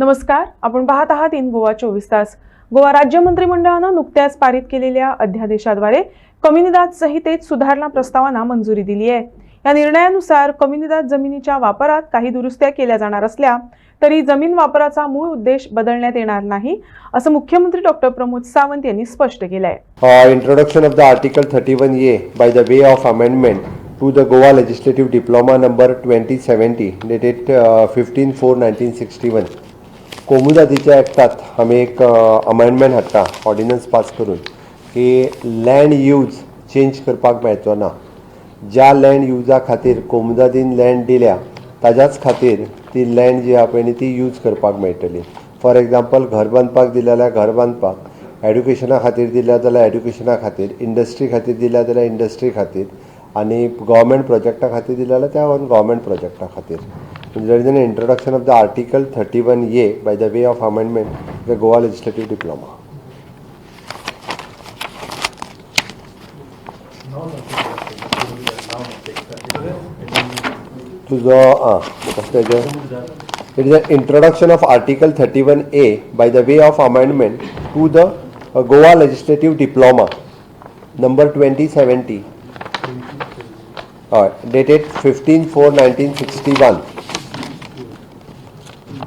नमस्कार आपण पाहत आहात इन गोवा चोवीस तास. गोवा राज्य मंत्रिमंडळानं नुकत्याच पारित केलेल्या अध्यादेशाद्वारे कमी संहितेत सुधारणा प्रस्तावांना मंजुरी दिली आहे. या निर्णयानुसार कमी जमिनीच्या वापरात काही दुरुस्त्या केल्या जाणार असल्या तरी जमीन वापराचा मूळ उद्देश बदलण्यात येणार नाही असं मुख्यमंत्री डॉक्टर प्रमोद सावंत यांनी स्पष्ट केलं आहे Uh, introduction of the Article 31A by the way of amendment to the Goa Legislative Diploma number 2070 dated uh, 15-4-1961. कोमुदादीच्या ॲक्टात आमी एक अमेंडमेंट हाडटा ऑर्डिनन्स पास करून की लँड यूज चेंज करपाक मेळचो ना ज्या लँड युजा खातीर कोमुदादीन लँड दिल्या ताज्याच खातीर ती लँड जी आहा पळय न्ही ती यूज करपाक मेळटली फॉर एग्जाम्पल घर बांदपाक दिलें जाल्यार घर बांदपाक एड्युकेशना खातीर दिल्या जाल्यार एड्युकेशना खातीर इंडस्ट्री खातीर दिल्या जाल्यार इंडस्ट्री खातीर आनी गव्हर्मेंट प्रोजेक्टा खातीर दिल्या जाल्यार त्या गव्हर्मेंट प्रोजेक्टा खातीर there is an introduction of the article thirty one A by the way of amendment the Goa legislative diploma तुजो आं कसं तेजें It is an introduction of Article 31A by the way of amendment to the uh, Goa Legislative Diploma, number 2070, uh, dated 15-4-1961.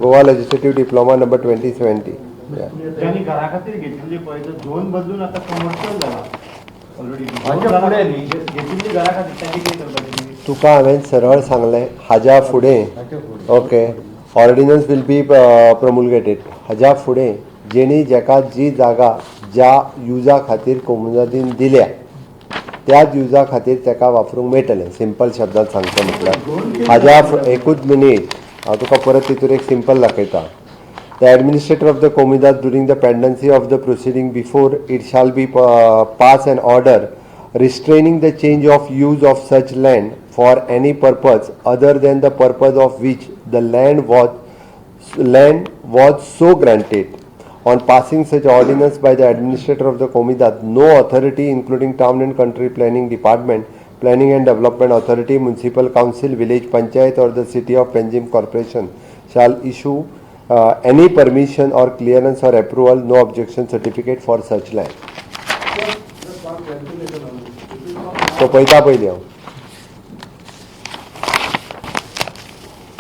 Goa Legislative Diploma number 2070. Yeah. त्यांनी घरा खातीर घेतिल्ली पळय तो दोन बदलून आता कमर्शियल जाला ऑलरेडी हाच्या फुडें न्ही? घेतिल्ली घरा खातीर त्यांनी कितें करपाचें तुका हांवें सरळ सांगलें हाज्या फुडें. Okay. Ordinance will be promulgated हाज्या फुडें. जेणी जेका जी जागा ज्या युजा खातीर कोमुनादीन दिल्या त्याच युजा खातीर तेका वापरूंक मेळटलें. सिंपल शब्दांत सांगचें म्हटल्यार. हाज्या एकूच मिनीट हांव तुका परत तितून एक सिंपल दाखयता. The administrator of the कोमिदास during the pendency of the proceeding before it shall be pass and order restraining the change of use of such land for any purpose other than the purpose of which the land was land was so granted on passing such ordinance by the administrator of the कोमिदास no authority including town and country planning department planning and development authority, municipal council, village panchayat or the city of Panjim corporation shall issue uh, any permission or clearance or approval, no objection certificate for such land. तो पळयता पयली हांव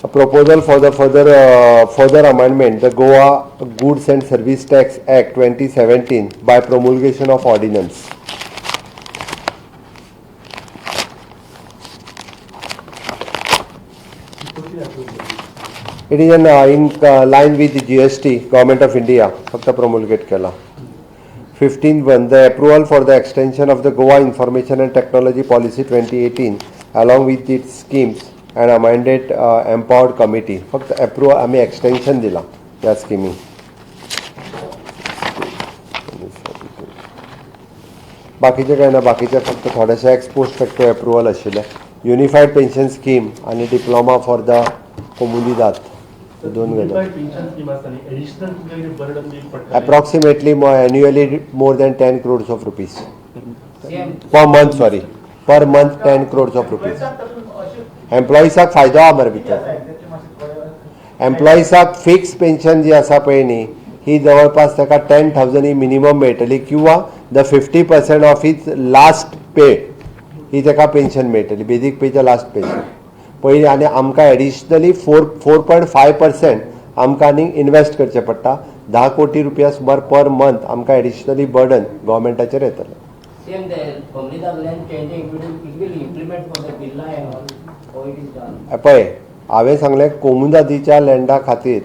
A proposal for the further uh, further amendment the Goa Goods and Service Tax Act 2017 by promulgation of ordinance. It is in, uh, in uh, line with the GST, Government of India, फक्त promulgate केला. 15.1 The approval for the extension of the Goa Information and Technology Policy 2018 along with its schemes and amended uh, empowered committee. फक्त approval आम्ही extension दिला या स्किमी. बाकीचे काय ना बाकीचे फक्त थोडेशे एक्सपोस्ट फॅक्टर अप्रुवल आशिल्ले युनिफायड पेन्शन स्कीम आनी डिप्लोमा फॉर द कोमुनिदाद दोन पडटा approximately annually more than 10 crores of rupees. Per month sorry. Per month 10 crores of rupees. एम्प्लॉईसाक फायदो आहा मरे भितर एम्प्लॉईसाक फिक्स पेन्शन जी आसा पळय न्ही ही जवळपास ताका टेन थावजंड ही मिनिमम मेळटली किंवा the fifty percent of is last pay ही ताका पेन्शन मेळटली. बेजीक पेच्या लास्ट पेन्शन पयलीं आनी आमकां additionally four four point five percent आमकां आनीक इन्वेस्ट करचें पडटा. धा कोटी रुपया सुमार पर मंथ आमकां एडिशनली बर्डन गव्हर्मेंटाचेर येतलें. पळय हांवें सांगलें कोमुदादीच्या लँडा खातीर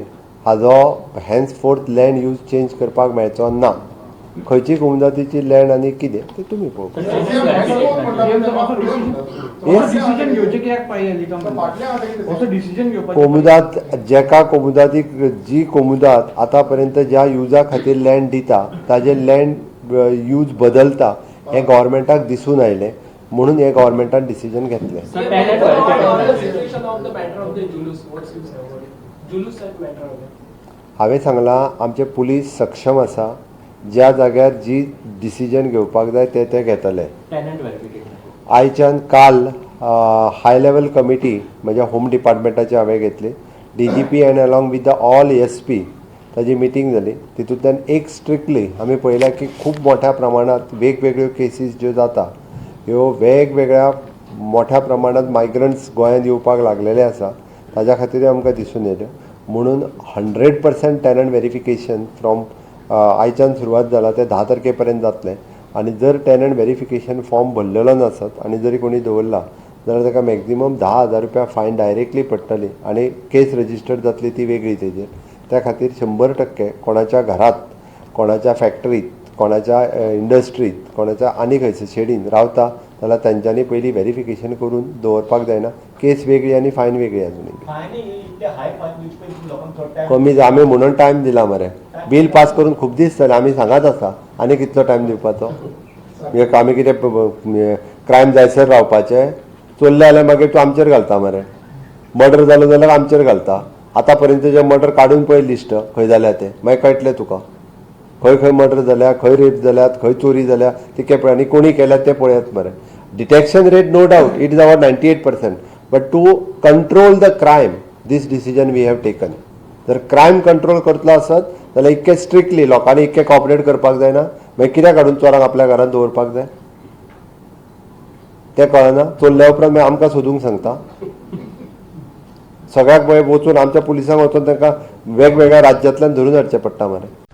हाजो hence forth land use change करपाक मेळचो ना. खंयची कोमुदादीची लँड आनी कितें तें तुमी पळोवपाक कोमुदात जेका कोमुदादीक जी कोमुदात आतां पर्यंत ज्या युजा खातीर लँड दिता ताजे लँड यूज बदलता हें गव्हर्मेंटाक दिसून आयलें म्हणून हें गव्हर्मेंटान डिसिजन घेतलें. हांवें सांगलां आमचे पुलीस सक्षम आसा ज्या जाग्यार जी डिसिजन घेवपाक जाय ते ते घेतले. आयच्यान काल हाय लेवल कमिटी म्हज्या होम डिपार्टमेंटाची हांवें घेतली. D G P and along with the all S P ताजी मिटींग जाली तितूंतल्यान एक स्ट्रिक्टली आमी पळयल्या की खूब मोठ्या प्रमाणात वेगवेगळ्यो केसीस ज्यो जाता ह्यो वेगवेगळ्या मोठ्या प्रमाणात मायग्रंट्स गोंयांत येवपाक लागलेले आसा ताज्या खातीर आमकां दिसून येयल्यो म्हणून hundred percent tenant verification from आयच्यान सुरवात जाला ते धा तारखेपर्यंत जातलें आनी जर टॅनंट व्हेरिफिकेशन फॉर्म भरलेलो नासत आनी जरी कोणी दवरला जाल्यार ताका मॅक्झिमम धा हजार रुपया फायन डायरेक्टली पडटली आनी केस रजिस्टर जातली ती वेगळी तेजेर त्या खातीर शंबर टक्के कोणाच्या घरात कोणाच्या फॅक्टरीत कोणाच्या इंडस्ट्रीत कोणाच्या आनी खंयच्या शेडीन रावता जाल्यार तांच्यांनी पयलीं व्हेरिफिकेशन करून दवरपाक जायना. केस वेगळी आनी फायन वेगळी अजूनय कमी जा आमी म्हणून टायम दिला मरे. बील पास करून खूब दीस जाले आमी सांगात आसा आनी कितलो टायम दिवपाचो? आमी कितें क्रायम जायसर रावपाचें. चल्लें जाल्यार मागीर तूं आमचेर घालता मरे. मर्डर जालो जाल्यार आमचेर घालता. आतां पर्यंत जे मर्डर काडून पळय लिस्ट खंय जाल्या ते? मागीर कळटलें तुका? खंय खंय मर्डर जाल्या खंय रेप जाल्यात खंय चोरी जाल्या ती केपळ आनी कोणी केल्यात ते पळयात मरे detection rate no doubt it is our ninety eight percent but to control the crime this decision we have taken जर क्रायम कंट्रोल करतलो आसत जाल्यार इतके स्ट्रिक्टली लोकांनी इतके कॉपरेट करपाक जायना. मागीर कित्याक काडून चोरांक आपल्या घरांत दवरपाक जाय? तें कळना. चोरल्या उपरांत मागीर आमकां सोदूंक सांगता. सगळ्याक वचून आमच्या पुलिसांक वचून तांकां वेगवेगळ्या राज्यांतल्यान धरून हाडचें पडटा मरे.